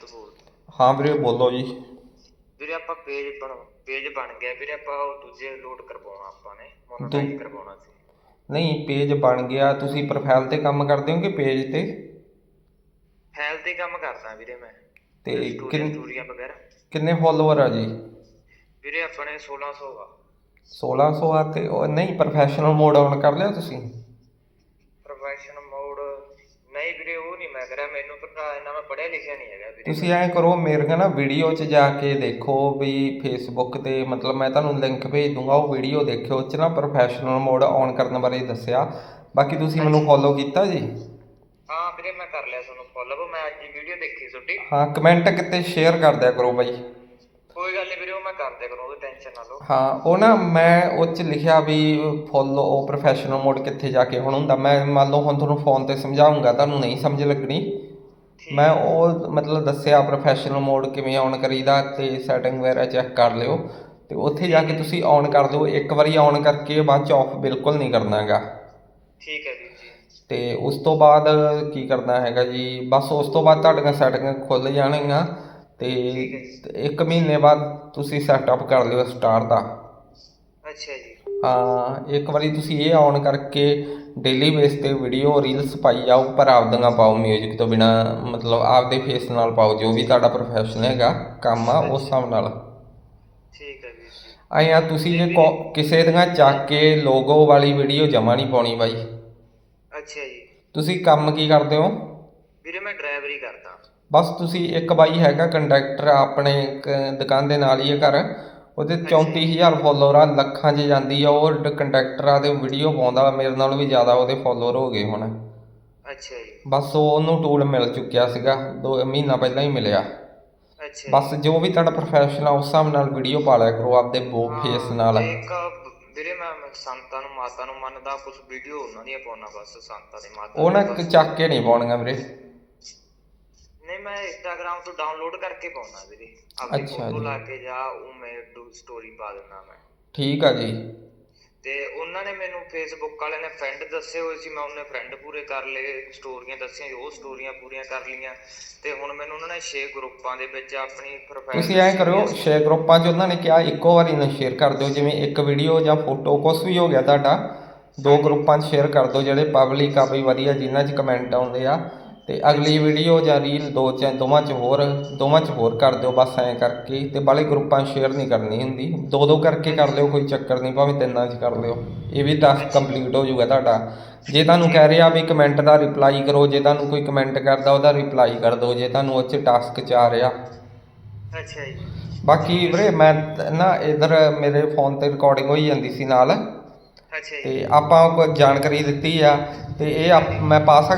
ਤੋਂ ਬੋਲ ਹਾਂ ਵੀਰੇ ਬੋਲੋ ਜੀ। ਵੀਰੇ ਆਪਾਂ ਪੇਜ ਬਣ ਪੇਜ ਬਣ ਗਿਆ। ਵੀਰੇ ਆਪਾਂ ਉਹ ਦੂਜੇ ਲੋਡ ਕਰਵਾਉਣਾ ਆਪਾਂ ਨੇ। ਮੋਨੋਟਾਈਜ਼ ਕਰਵਾਉਣਾ ਸੀ। ਨਹੀਂ ਪੇਜ ਬਣ ਗਿਆ। ਤੁਸੀਂ ਪ੍ਰੋਫਾਈਲ ਤੇ ਕੰਮ ਕਰਦੇ ਹੋ ਕਿ ਪੇਜ ਤੇ? ਫਾਈਲ ਤੇ ਕੰਮ ਕਰਦਾ ਵੀਰੇ ਮੈਂ। ਤੇ ਕਿੰਨ- ਸਟੋਰੀਆਂ ਵਗੈਰਾ। ਕਿੰਨੇ ਫੋਲੋਅਰ ਆ ਜੀ? ਵੀਰੇ ਆਪਣੇ 1600 ਆ। 1600 ਆ ਤੇ ਉਹ ਨਹੀਂ ਪ੍ਰੋਫੈਸ਼ਨਲ ਮੋਡ ਆਨ ਕਰ ਲਿਆ ਤੁਸੀਂ ਪ੍ਰੋਫੈਸ਼ਨ ਮੋਡ ਨਹੀਂ ਵੀਰੇ ਉਹ ਨਹੀਂ ਮੈਂ ਕਰਿਆ ਮੈਨੂੰ ਤਾਂ ਇੰਨਾ ਮੈਂ ਪੜਿਆ ਲਿਖਿਆ ਨਹੀਂ ਹੈਗਾ ਵੀਰੇ ਤੁਸੀਂ ਐਂ ਕਰੋ ਮੇਰੇ ਨਾ ਵੀਡੀਓ 'ਚ ਜਾ ਕੇ ਦੇਖੋ ਵੀ ਫੇਸਬੁੱਕ ਤੇ ਮਤਲਬ ਮੈਂ ਤੁਹਾਨੂੰ ਲਿੰਕ ਭੇਜ ਦੂੰਗਾ ਉਹ ਵੀਡੀਓ ਦੇਖਿਓ ਉਹ 'ਚ ਨਾ ਪ੍ਰੋਫੈਸ਼ਨਲ ਮੋਡ ਆਨ ਕਰਨ ਬਾਰੇ ਦੱਸਿਆ। ਬਾਕੀ ਤੁਸੀਂ ਮੈਨੂੰ ਫੋਲੋ ਕੀਤਾ ਜੀ? ਹਾਂ ਵੀਰੇ ਮੈਂ ਕਰ ਲਿਆ ਤੁਹਾਨੂੰ ਫੋਲੋ ਮੈਂ ਅੱਜ ਦੀ ਵੀਡੀਓ ਦੇਖੀ ਤੁਹਾਡੀ ਹਾਂ ਕਮੈਂਟ ਕਿਤੇ ਸ਼ੇਅਰ ਕਰ ਦਿਆ ਕਰੋ ਬਾਈ। ਕੋਈ ਗੱਲ ਨਹੀਂ ਵੀਰੇ ਉਹ ਮੈਂ ਕਰ ਦਿਆ ਕਰੂੰ ਉਹਦੀ ਟੈਨਸ਼ਨ ਨਾ ਲਓ। ਹਾਂ ਉਹ ਨਾ ਮੈਂ ਉਹ 'ਚ ਲਿਖਿਆ ਵੀ ਫੋਲੋ ਉਹ ਪ੍ਰੋਫੈਸ਼ਨਲ ਮੋਡ ਕਿੱਥੇ ਜਾ ਕੇ ਹੁਣ ਹੁੰਦਾ। ਮੈਂ ਮੰਨ ਲਓ ਹੁਣ ਤੁਹਾਨੂੰ ਫੋਨ ਤੇ ਸਮਝਾਉਂਗਾ ਤੁਹਾਨੂੰ ਨਹੀਂ ਸਮਝ ਲੱਗਣੀ। ਮੈਂ ਉਹ ਮਤਲਬ ਦੱਸਿਆ ਪ੍ਰੋਫੈਸ਼ਨਲ ਮੋਡ ਕਿਵੇਂ ਆਨ ਕਰੀਦਾ ਤੇ ਸੈਟਿੰਗ ਵਗੈਰਾ ਚੈੱਕ ਕਰ ਲਿਓ ਤੇ ਉੱਥੇ ਜਾ ਕੇ ਤੁਸੀਂ ਆਨ ਕਰ ਦਿਓ। ਇੱਕ ਵਾਰੀ ਆਨ ਕਰਕੇ ਬਾਅਦ ਚ ਆਫ ਬਿਲਕੁਲ ਨਹੀਂ ਕਰਨਾ ਹੈਗਾ। ਠੀਕ ਹੈ ਵੀਰ ਜੀ। ਤੇ ਉਸ ਤੋਂ ਬਾਅਦ ਕੀ ਕਰਨਾ ਹੈਗਾ ਜੀ? ਬਸ ਉਸ ਤੋਂ ਬਾਅਦ ਤੁਹਾਡੀਆਂ ਸੈਟਿੰਗਾਂ ਖੁੱਲ ਜਾਣਗੀਆਂ ਤੇ ਇੱਕ ਮਹੀਨੇ ਬਾਅਦ ਤੁਸੀਂ ਸੈਟਅਪ ਕਰ ਲਿਓ ਸਟਾਰ ਦਾ। ਅੱਛਾ ਜੀ। ਹਾਂ ਇੱਕ ਵਾਰੀ ਤੁਸੀਂ ਇਹ ਆਨ ਕਰਕੇ ਡੇਲੀ ਬੇਸ ਤੇ ਵੀਡੀਓ ਰੀਲਸ ਪਾਈ ਜਾਓ ਪਰ ਆਪਦੀਆਂ ਪਾਓ 뮤직 ਤੋਂ ਬਿਨਾ ਮਤਲਬ ਆਪਦੇ ਫੇਸ ਨਾਲ ਪਾਓ ਜੋ ਵੀ ਤੁਹਾਡਾ ਪ੍ਰੋਫੈਸ਼ਨ ਹੈਗਾ ਕੰਮ ਆ ਉਸ ਹਿਸਾਬ ਨਾਲ। ਠੀਕ ਹੈ ਵੀਰ ਜੀ। ਆਏ ਆ ਤੁਸੀਂ ਜੇ ਕਿਸੇ ਦੀਆਂ ਚੱਕ ਕੇ ਲੋਗੋ ਵਾਲੀ ਵੀਡੀਓ ਜਮਾ ਨਹੀਂ ਪਾਉਣੀ ਬਾਈ। ਅੱਛਾ ਜੀ। ਤੁਸੀਂ ਕੰਮ ਕੀ ਕਰਦੇ ਹੋ? ਵੀਰੇ ਮੈਂ ਡਰਾਈਵਰੀ ਕਰਦਾ। ਬਸ ਤੁਸੀਂ ਇੱਕ ਬਾਈ ਹੈਗਾ ਕੰਡਕਟਰ ਆਪਣੇ ਦੁਕਾਨ ਦੇ ਨਾਲ ਹੀ ਹੈ ਘਰ। ਉਹਦੇ 34000 ਫੋਲੋਅਰ ਆ ਲੱਖਾਂ 'ਚ ਜਾਂਦੀ ਆ ਉਹ ਕੰਡਕਟਰ ਆ ਤੇ ਵੀਡੀਓ ਪਾਉਂਦਾ ਮੇਰੇ ਨਾਲ ਵੀ ਜ਼ਿਆਦਾ ਉਹਦੇ ਫੋਲੋਅਰ ਹੋ ਗਏ ਹੁਣ। ਅੱਛਾ ਜੀ। ਬਸ ਉਹ ਉਹਨੂੰ ਟੂਲ ਮਿਲ ਚੁੱਕਿਆ ਸੀਗਾ ਦੋ ਮਹੀਨਾ ਪਹਿਲਾਂ ਹੀ ਮਿਲਿਆ। ਅੱਛਾ ਬਸ ਜੋ ਵੀ ਤੁਹਾਡਾ ਪ੍ਰੋਫੈਸ਼ਨ ਆ ਉਸ ਹਿਸਾਬ ਨਾਲ ਵੀਡੀਓ ਪਾ ਲਿਆ ਕਰੋ ਆਪਦੇ ਬੋ ਫੇਸ ਨਾਲ। ਇੱਕ ਵੀਰੇ ਮੈਂ ਸੰਤਾਂ ਨੂੰ ਮਾਤਾ ਨੂੰ ਮੰਨਦਾ ਕੁਝ ਵੀਡੀਓ ਉਹਨਾਂ ਦੀਆਂ ਪਾਉਣਾ ਬਸ ਸੰਤਾਂ ਦੇ ਮਾਤਾ ਉਹ ਨਾ। ਚੱਕ ਕੇ ਨਹੀਂ ਪਾਉਣੀਆਂ ਵੀਰੇ। ਇੰਸਟਾਗ੍ਰam ਤੋਂ ਡਾਊਨਲੋਡ ਕਰਕੇ ਪਾਉਣਾ ਵੀਰੇ। ਆਪਣੀ ਅੱਛਾ ਫੋਟੋ ਜੀ। ਲਾ ਕੇ ਜਾਂ ਉਹ ਮੈਂ ਡੂ ਸਟੋਰੀ ਪਾ ਦਿੰਦਾ ਮੈਂ। ਠੀਕ ਆ ਜੀ। ਤੇ ਉਹਨਾਂ ਨੇ ਮੈਨੂੰ ਫੇਸਬੁੱਕ ਵਾਲਿਆਂ ਨੇ ਫਰੈਂਡ ਦੱਸੇ ਹੋਏ ਸੀ ਮੈਂ ਉਹਨੇ ਫਰੈਂਡ ਪੂਰੇ ਕਰ ਲਏ ਸਟੋਰੀਆਂ ਦੱਸੀਆਂ ਉਹ ਸਟੋਰੀਆਂ ਪੂਰੀਆਂ ਕਰ ਲਈਆਂ। ਤੇ ਹੁਣ ਮੈਨੂੰ ਉਹਨਾਂ ਨੇ 6 ਗਰੁੱਪਾਂ ਦੇ ਵਿੱਚ ਆਪਣੀ ਪ੍ਰੋਫਾਈਲ ਤੁਸੀਂ ਐਂ ਕਰਿਓ ਸ਼ੇਅਰ ਗਰੁੱਪਾਂ 'ਚ ਉਹਨਾਂ ਨੇ ਕਿਹਾ ਇੱਕੋ ਵਾਰੀ ਨਾ ਸ਼ੇਅਰ ਕਰ ਦਿਓ ਜਿਵੇਂ ਇੱਕ ਵੀਡੀਓ ਜਾਂ ਫੋਟੋ ਕੁਛ ਵੀ ਹੋ ਗਿਆ ਤੁਹਾਡਾ ਦੋ ਗਰੁੱਪਾਂ 'ਚ ਸ਼ੇਅਰ ਕਰ ਦਿਓ ਜਿਹੜੇ ਪਬਲਿਕ ਆ ਵੀ ਵਧੀਆ ਜਿਨ੍ਹਾਂ 'ਚ ਕਮੈਂਟ ਆਉਂਦੇ ਆ। ਤੇ ਅਗਲੀ ਵੀਡੀਓ ਜਾਂ ਰੀਲ ਦੋ ਚ ਦੋਵਾਂ 'ਚ ਹੋਰ ਦੋਵਾਂ 'ਚ ਹੋਰ ਕਰ ਦਿਓ ਬਸ ਐਂ ਕਰਕੇ। ਤੇ ਬਾਲੇ ਗਰੁੱਪਾਂ 'ਚ ਸ਼ੇਅਰ ਨਹੀਂ ਕਰਨੀ ਹੁੰਦੀ। ਦੋ ਦੋ ਕਰਕੇ ਕਰ ਲਿਓ ਕੋਈ ਚੱਕਰ ਨਹੀਂ ਭਾਵੇਂ ਤਿੰਨਾਂ 'ਚ ਕਰ ਲਿਓ। ਇਹ ਵੀ 10 ਕੰਪਲੀਟ ਹੋ ਜਾਊਗਾ ਤੁਹਾਡਾ। ਜੇ ਤੁਹਾਨੂੰ ਕਹਿ ਰਿਹਾ ਵੀ ਕਮੈਂਟ ਦਾ ਰਿਪਲਾਈ ਕਰੋ ਜੇ ਤੁਹਾਨੂੰ ਕੋਈ ਕਮੈਂਟ ਕਰਦਾ ਉਹਦਾ ਰਿਪਲਾਈ ਕਰ ਦਿਓ। ਜੇ ਤੁਹਾਨੂੰ ਉਹ 'ਚ ਟਾਸਕ 'ਚ ਆ ਰਿਹਾ। ਅੱਛਾ ਜੀ। ਬਾਕੀ ਵੀਰੇ ਮੈਂ ਨਾ ਇਧਰ ਮੇਰੇ ਫੋਨ ਤੇ ਰਿਕਾਰਡਿੰਗ ਹੋਈ ਜਾਂਦੀ ਸੀ ਨਾਲ। ਅੱਛਾ ਜੀ। ਤੇ ਆਪਾਂ ਕੋਈ ਜਾਣਕਾਰੀ ਦਿੱਤੀ ਆ। ਤੇ ਇਹ ਮੈਂ ਪਾ ਸਕਦਾ